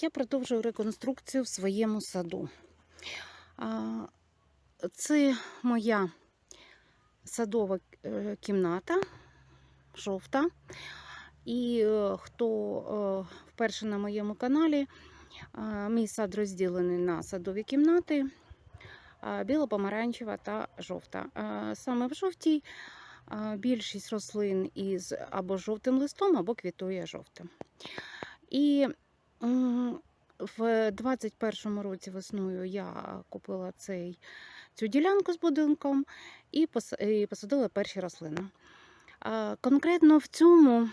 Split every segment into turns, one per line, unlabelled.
Я продовжую реконструкцію в своєму саду. Це моя садова е, кімната, жовта. І е, хто е, вперше на моєму каналі, мій сад розділений на садові кімнати біло-помаранчева та жовта. Саме в жовтій більшість рослин із або жовтим листом, або квітує жовтим. І в 21-му році весною я купила цей, цю ділянку з будинком і посадила перші рослини. Конкретно в цьому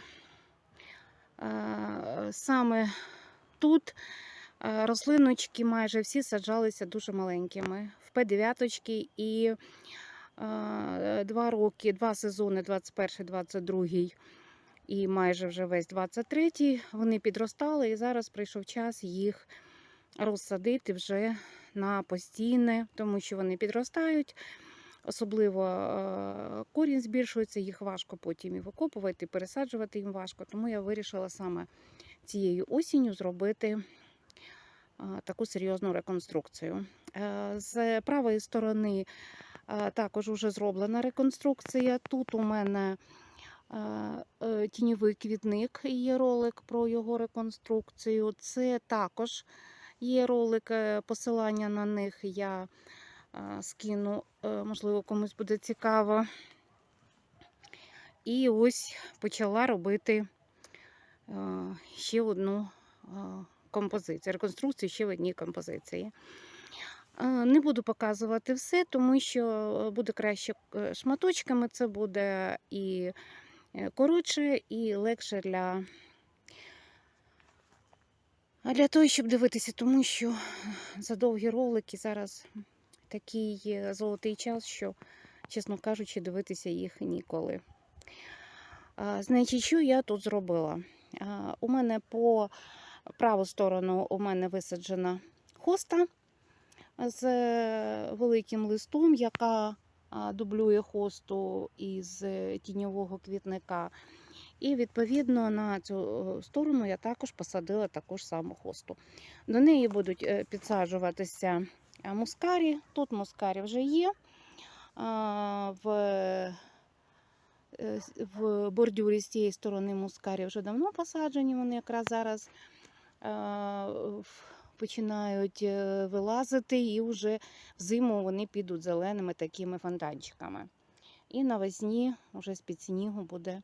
саме тут рослиночки майже всі саджалися дуже маленькими в П9 і два роки, два сезони, 21-22 і майже вже весь 23-й, вони підростали, і зараз прийшов час їх розсадити вже на постійне, тому що вони підростають. Особливо е, корінь збільшується, їх важко потім і викопувати, пересаджувати їм важко. Тому я вирішила саме цією осінню зробити е, таку серйозну реконструкцію. Е, З правої сторони також вже зроблена реконструкція. Тут у мене тіньовий квітник, є ролик про його реконструкцію. Це також є ролик, е, посилання на них я е, скину, е, можливо, комусь буде цікаво. І ось почала робити ще одну композицію, реконструкцію ще в одній композиції. Не буду показувати все, тому що буде краще шматочками. Це буде і коротше, і легше для, для того, щоб дивитися, тому що за довгі ролики зараз такий е, золотий час, що, чесно кажучи, дивитися їх ніколи. Значить, що я тут зробила? У мене по праву сторону у мене висаджена хоста з е, великим листом, яка дублює хосту із е, тіньового квітника. І відповідно на цю е, сторону я також посадила таку ж саму хосту. До неї будуть е, підсаджуватися мускарі. Тут мускарі вже є. В, в бордюрі з цієї сторони мускарі вже давно посаджені. Вони якраз зараз починають е, вилазити, і вже взиму вони підуть зеленими такими фонтанчиками. І навесні вже з-під снігу буде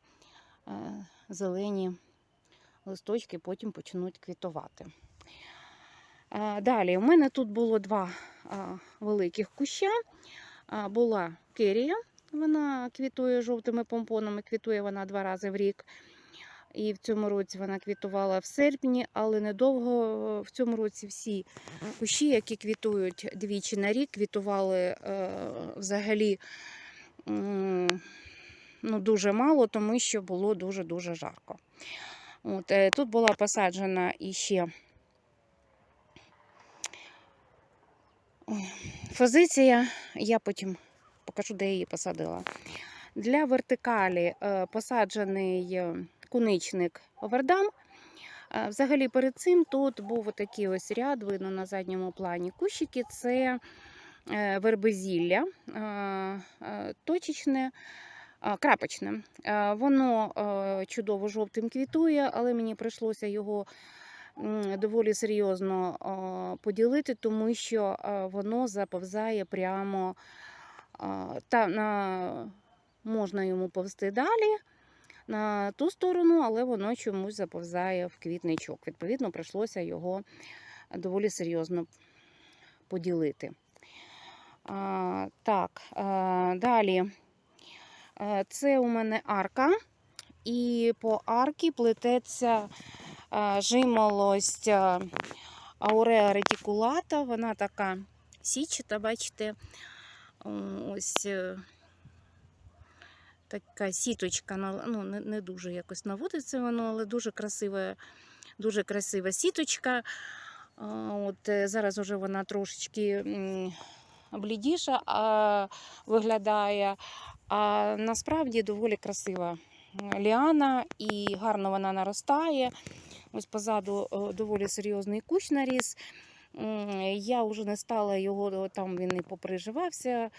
е, зелені листочки, потім почнуть квітувати. Е, Далі, у мене тут було два великих куща. Була керія, вона квітує жовтими помпонами, квітує вона два рази в рік. І в цьому році вона квітувала в серпні, але недовго в цьому році всі кущі, які квітують двічі на рік, квітували е, взагалі м, ну, дуже мало, тому що було дуже-дуже жарко. От, е, тут була посаджена іще Ой, Позиція, я потім покажу, де я її посадила. Для вертикалі е, посаджений е, куничник овердам. Взагалі перед цим тут був такий ось ряд, видно на задньому плані кущики. Це е, вербезілля точечне, крапочне. Воно е, чудово жовтим квітує, але мені прийшлося його доволі серйозно поділити, тому що воно заповзає прямо та на можна йому повзти далі на ту сторону, але воно чомусь заповзає в квітничок. Відповідно, прийшлося його доволі серйозно поділити. А, так, а, далі. Це у мене арка, і по арці плететься жимолость ауреа ретикулата. Вона така січата, бачите, ось е, така сіточка, ну, не, дуже якось наводиться воно, але дуже красива, дуже красива сіточка. От е, зараз вже вона трошечки блідіша виглядає, а насправді доволі красива ліана і гарно вона наростає. Ось позаду доволі серйозний кущ наріс. Я вже не стала його, там він і поприживався.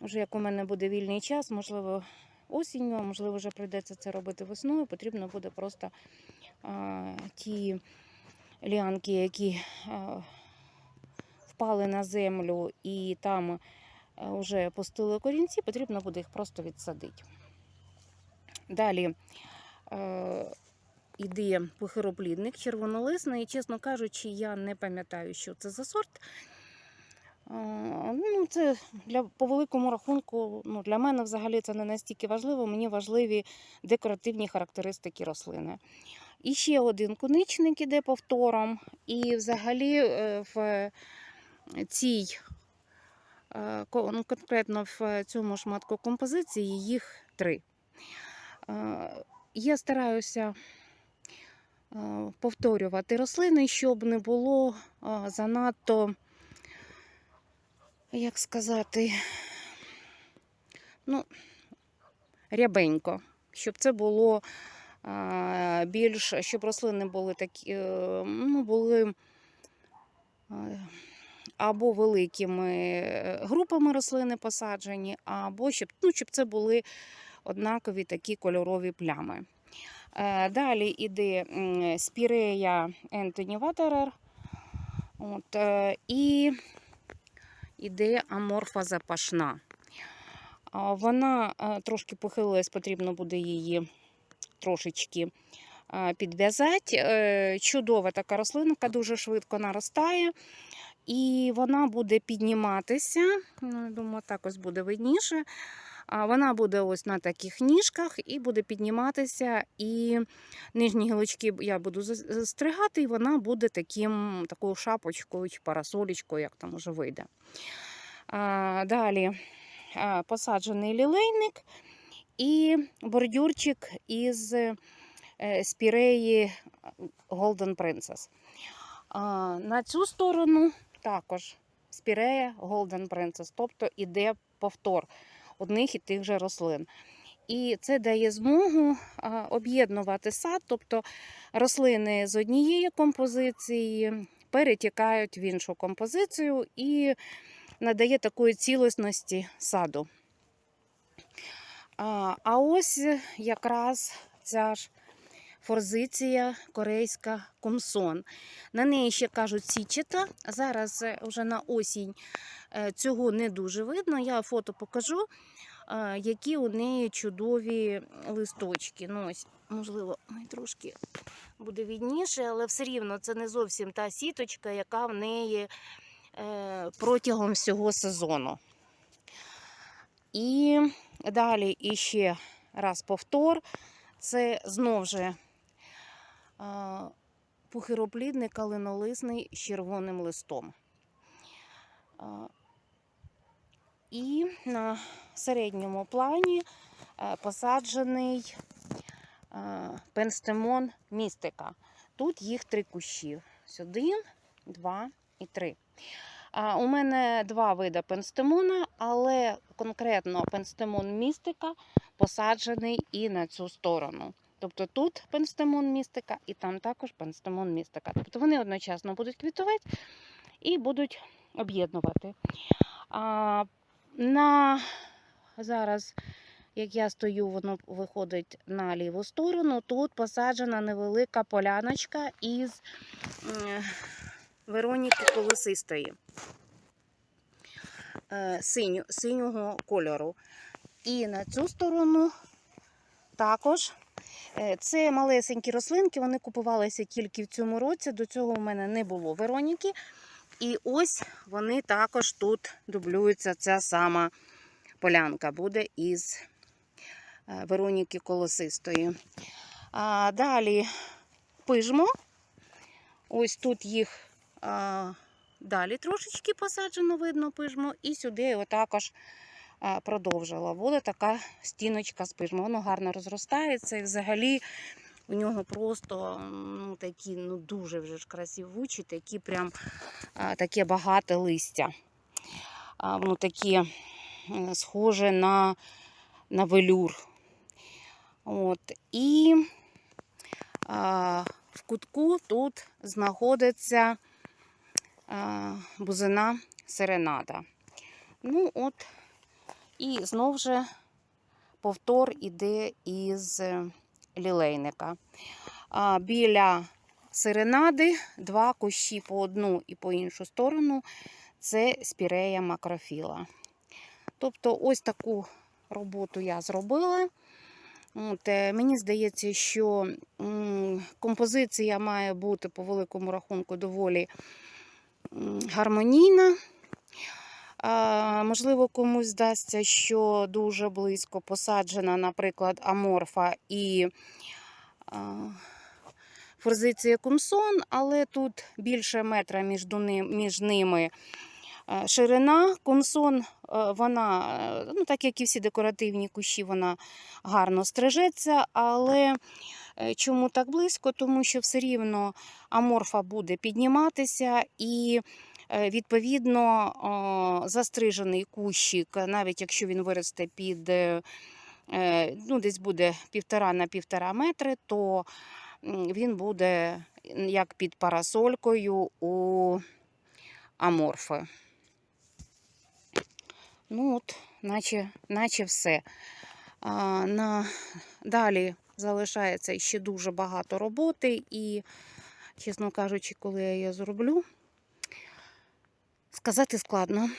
Вже як у мене буде вільний час, можливо, осінню, а можливо, вже прийдеться це робити весною. Потрібно буде просто а, ті ліанки, які а, впали на землю і там вже пустили корінці, потрібно буде їх просто відсадити. Далі е, іде похироплідник червонолисний. Чесно кажучи, я не пам'ятаю, що це за сорт. Е, ну, це для, по великому рахунку, ну, для мене взагалі це не настільки важливо, мені важливі декоративні характеристики рослини. І ще один куничник іде повтором. І взагалі е, в цій, е, ну, конкретно в цьому шматку композиції їх три. Я стараюся повторювати рослини, щоб не було занадто, як сказати, ну, рябенько, щоб це було е, більш, щоб рослини були такі, е, ну, були е, або великими е, групами рослини посаджені, або щоб, ну, щоб це були однакові такі кольорові плями. Далі іде спірея Ентоні Ватерер. От, і іде аморфа запашна. Вона е, трошки похилилась, потрібно буде її трошечки е, підв'язати. Е, Чудова така рослинка, дуже швидко наростає. І вона буде підніматися. Ну, думаю, так ось буде видніше. Вона буде ось на таких ніжках і буде підніматися, і нижні гілочки я буду застригати, і вона буде таким, такою шапочкою чи парасолічкою, як там уже вийде. Далі посаджений лілейник і бордюрчик із е, спіреї Golden Princess. На цю сторону також спірея Golden Princess, тобто іде повтор одних і тих же рослин. І це дає змогу об'єднувати сад, тобто рослини з однієї композиції перетікають в іншу композицію і надає такої цілісності саду. А, ось якраз ця ж форзиція корейська кумсон. На неї ще кажуть січета. Зараз е, вже на осінь е, цього не дуже видно. Я фото покажу, е, які у неї чудові листочки. Ну, ось, можливо, трошки буде відніше, але все рівно це не зовсім та сіточка, яка в неї е, протягом всього сезону. І далі іще раз повтор. Це знов же а, пухироплідник калинолисний з червоним листом. І на середньому плані е, посаджений е, пенстемон містика. Тут їх три кущі. Один, два і три. У мене два види пенстемона, але конкретно пенстемон містика посаджений і на цю сторону. Тобто тут пенстемон містика, і там також пенстемон містика. Тобто вони одночасно будуть квітувати і будуть об'єднувати. А, на зараз, як я стою, воно виходить на ліву сторону. Тут посаджена невелика поляночка із Вероніки Колосистої е, синю, синього кольору. І на цю сторону також це малесенькі рослинки, вони купувалися тільки в цьому році. До цього в мене не було Вероніки. І ось вони також тут дублюються. Ця сама полянка буде із е, Вероніки Колосистої. А, далі пижмо. Ось тут їх а, далі трошечки посаджено, видно пижмо. І сюди також продовжила. Буде така стіночка з пижмо. Воно гарно розростається і взагалі у нього просто ну, такі ну, дуже вже ж красивучі, такі прям а, таке багате листя. А, воно таке схоже на, на велюр. От. І а, в кутку тут знаходиться е, бузина серенада. Ну, от, і знов же повтор іде із е, лілейника. Біля серенади два кущі по одну і по іншу сторону це спірея макрофіла. Тобто, ось таку роботу я зробила. От, е, мені здається, що композиція має бути по великому рахунку доволі гармонійна. Можливо, комусь здасться, що дуже близько посаджена, наприклад, аморфа і форзиція кумсон, але тут більше метра між, ними ширина. Кумсон, е, вона, е, ну, так як і всі декоративні кущі, вона гарно стрижеться, але е, чому так близько? Тому що все рівно аморфа буде підніматися і. Е, Відповідно, застрижений кущик, навіть якщо він виросте під е, е, ну, десь буде півтора на півтора метри, то він буде як під парасолькою у аморфи. Ну от, наче, наче все. На... Далі залишається ще дуже багато роботи, і, чесно кажучи, коли я її зроблю, сказати складно.